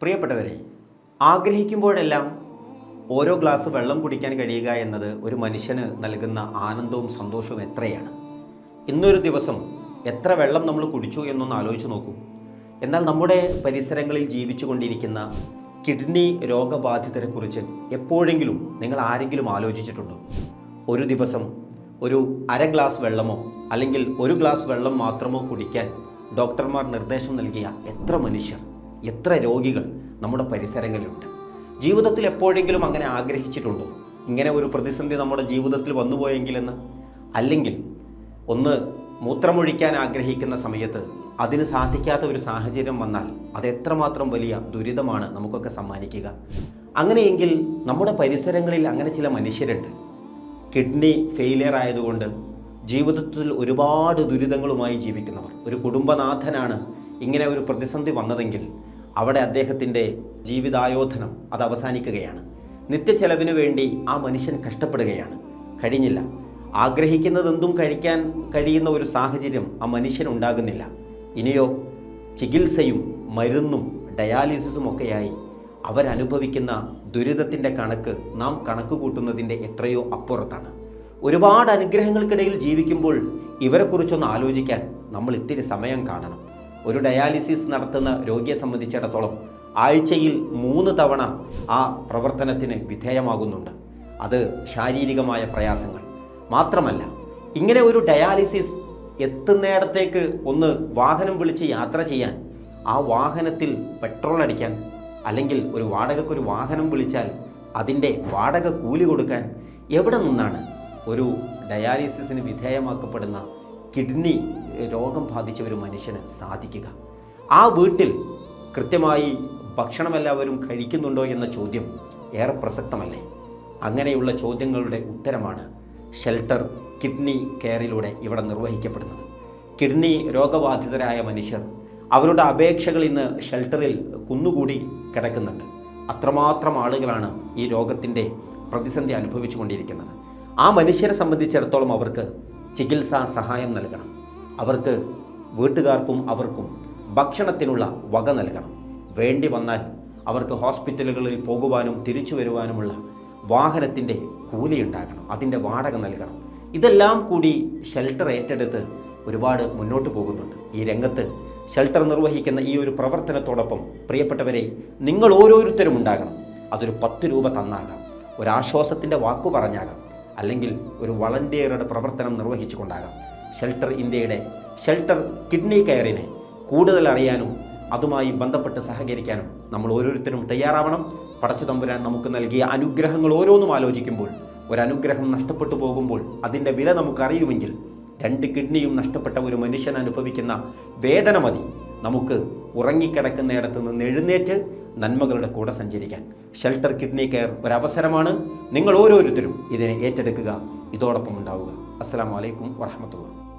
പ്രിയപ്പെട്ടവരെ ആഗ്രഹിക്കുമ്പോഴെല്ലാം ഓരോ ഗ്ലാസ് വെള്ളം കുടിക്കാൻ കഴിയുക എന്നത് ഒരു മനുഷ്യന് നൽകുന്ന ആനന്ദവും സന്തോഷവും എത്രയാണ്? ഇന്നൊരു ദിവസം എത്ര വെള്ളം നമ്മൾ കുടിച്ചു എന്നൊന്ന് ആലോചിച്ച് നോക്കൂ. എന്നാൽ നമ്മുടെ പരിസരങ്ങളിൽ ജീവിച്ചു കൊണ്ടിരിക്കുന്ന കിഡ്നി രോഗബാധിതരെക്കുറിച്ച് എപ്പോഴെങ്കിലും നിങ്ങൾ ആരെങ്കിലും ആലോചിച്ചിട്ടുണ്ടോ? ഒരു ദിവസം ഒരു അര ഗ്ലാസ് വെള്ളമോ അല്ലെങ്കിൽ ഒരു ഗ്ലാസ് വെള്ളം മാത്രമോ കുടിക്കാൻ ഡോക്ടർമാർ നിർദ്ദേശം നൽകിയ എത്ര മനുഷ്യർ? എത്ര രോഗികൾ നമ്മുടെ പരിസരങ്ങളിലുണ്ട്. ജീവിതത്തിൽ എപ്പോഴെങ്കിലും അങ്ങനെ ആഗ്രഹിച്ചിട്ടുണ്ടോ? ഇങ്ങനെ ഒരു പ്രതിസന്ധി നമ്മുടെ ജീവിതത്തിൽ വന്നുപോയെങ്കിലെന്ന് അല്ലെങ്കിൽ ഒന്ന് മൂത്രമൊഴിക്കാൻ ആഗ്രഹിക്കുന്ന സമയത്ത് അതിന് സാധിക്കാത്ത ഒരു സാഹചര്യം വന്നാൽ അത് എത്രമാത്രം വലിയ ദുരിതമാണ് നമുക്കൊക്കെ സമ്മാനിക്കുക. അങ്ങനെയെങ്കിൽ നമ്മുടെ പരിസരങ്ങളിൽ അങ്ങനെ ചില മനുഷ്യരുണ്ട്. കിഡ്നി ഫെയിലിയർ ആയതുകൊണ്ട് ജീവിതത്തിൽ ഒരുപാട് ദുരിതങ്ങളുമായി ജീവിക്കുന്നവർ. ഒരു കുടുംബനാഥനാണ് ഇങ്ങനെ ഒരു പ്രതിസന്ധി വന്നതെങ്കിൽ അവിടെ അദ്ദേഹത്തിന്റെ ജീവിതായോധനം അത് അവസാനിക്കുകയാണ്. നിത്യച്ചെലവിന് വേണ്ടി ആ മനുഷ്യൻ കഷ്ടപ്പെടുകയാണ്. കഴിഞ്ഞില്ല. ആഗ്രഹിക്കുന്നതെന്തും കഴിക്കാൻ കഴിയുന്ന ഒരു സാഹചര്യം ആ മനുഷ്യൻ ഉണ്ടാകുന്നില്ല. ഇനിയോ ചികിത്സയും മരുന്നും ഡയാലിസിസും ഒക്കെയായി അവരനുഭവിക്കുന്ന ദുരിതത്തിന്റെ കണക്ക് നാം കണക്ക് കൂട്ടുന്നതിന്റെ എത്രയോ അപ്പുറത്താണ്. ഒരുപാട് അനുഗ്രഹങ്ങൾക്കിടയിൽ ജീവിക്കുമ്പോൾ ഇവരെക്കുറിച്ചൊന്ന് ആലോചിക്കാൻ നമ്മൾ ഇത്തിരി സമയം കാണണം. ഒരു ഡയാലിസിസ് നടത്തുന്ന രോഗിയെ സംബന്ധിച്ചിടത്തോളം ആഴ്ചയിൽ മൂന്ന് തവണ ആ പ്രവർത്തനത്തിന് വിധേയമാകുന്നുണ്ട്. അത് ശാരീരികമായ പ്രയാസങ്ങൾ. മാത്രമല്ല ഇങ്ങനെ ഒരു ഡയാലിസിസ് എത്തുന്നിടത്തേക്ക് ഒന്ന് വാഹനം വിളിച്ച് യാത്ര ചെയ്യാൻ ആ വാഹനത്തിൽ പെട്രോൾ അടിക്കാൻ അല്ലെങ്കിൽ ഒരു വാടകയ്ക്ക് ഒരു വാഹനം വിളിച്ചാൽ അതിന്റെ വാടക കൂലി കൊടുക്കാൻ എവിടെ നിന്നാണ് ഒരു ഡയാലിസിസിന് വിധേയമാക്കപ്പെടുന്ന കിഡ്നി രോഗം ബാധിച്ച ഒരു മനുഷ്യന് സാധിക്കുക. ആ വീട്ടിൽ കൃത്യമായി ഭക്ഷണം എല്ലാവരും കഴിക്കുന്നുണ്ടോ എന്ന ചോദ്യം ഏറെ പ്രസക്തമല്ലേ? അങ്ങനെയുള്ള ചോദ്യങ്ങളുടെ ഉത്തരമാണ് ഷെൽട്ടർ കിഡ്നി കെയറിലൂടെ ഇവിടെ നിർവഹിക്കപ്പെടുന്നത്. കിഡ്നി രോഗബാധിതരായ മനുഷ്യർ അവരുടെ അപേക്ഷകൾ ഇന്ന് ഷെൽട്ടറിൽ കുന്നുകൂടി കിടക്കുന്നുണ്ട്. അത്രമാത്രം ആളുകളാണ് ഈ രോഗത്തിന്റെ പ്രതിസന്ധി അനുഭവിച്ചു കൊണ്ടിരിക്കുന്നത് ആ മനുഷ്യരെ സംബന്ധിച്ചിടത്തോളം അവർക്ക് ചികിത്സാ സഹായം നൽകണം. അവർക്ക് വീട്ടുകാർക്കും അവർക്കും ഭക്ഷണത്തിനുള്ള വക നൽകണം. വേണ്ടി വന്നാൽ അവർക്ക് ഹോസ്പിറ്റലുകളിൽ പോകുവാനും തിരിച്ചു വരുവാനുമുള്ള വാഹനത്തിന്റെ കൂലി ഉണ്ടാകണം. അതിന്റെ വാടക നൽകണം. ഇതെല്ലാം കൂടി ഷെൽട്ടർ ഏറ്റെടുത്ത് ഒരുപാട് മുന്നോട്ട് പോകുന്നുണ്ട്. ഈ രംഗത്ത് ഷെൽട്ടർ നിർവഹിക്കുന്ന ഈ ഒരു പ്രവർത്തനത്തോടൊപ്പം പ്രിയപ്പെട്ടവരെ നിങ്ങൾ ഓരോരുത്തരും ഉണ്ടാകണം. അതൊരു പത്ത് രൂപ തന്നാകാം. ഒരാശ്വാസത്തിന്റെ വാക്കു പറഞ്ഞാകാം. അല്ലെങ്കിൽ ഒരു വളണ്ടിയറുടെ പ്രവർത്തനം നിർവഹിച്ചുകൊണ്ടാകാം. ഷെൽട്ടർ ഇന്ത്യയുടെ ഷെൽട്ടർ കിഡ്നി കെയറിനെ കൂടുതൽ അറിയാനും അതുമായി ബന്ധപ്പെട്ട് സഹകരിക്കാനും നമ്മൾ ഓരോരുത്തരും തയ്യാറാവണം. പടച്ചു തമ്പുരാൻ നമുക്ക് നൽകിയ അനുഗ്രഹങ്ങൾ ഓരോന്നും ആലോചിക്കുമ്പോൾ ഒരനുഗ്രഹം നഷ്ടപ്പെട്ടു പോകുമ്പോൾ അതിന്റെ വില നമുക്കറിയുമെങ്കിൽ രണ്ട് കിഡ്നിയും നഷ്ടപ്പെട്ട ഒരു മനുഷ്യൻ അനുഭവിക്കുന്ന വേദന മതി. നമുക്ക് ഉറങ്ങിക്കിടക്കുന്നിടത്ത് നിന്ന് എഴുന്നേറ്റ് നന്മകളുടെ കൂടെ സഞ്ചരിക്കാൻ. ഷെൽട്ടർ കിഡ്നി കെയർ ഒരവസരമാണ്. നിങ്ങൾ ഓരോരുത്തരും ഇതിനെ ഏറ്റെടുക്കുക. ഇതോടൊപ്പം ഉണ്ടാവുക. അസ്സാം വലൈക്കും വറഹമത്തുള്ള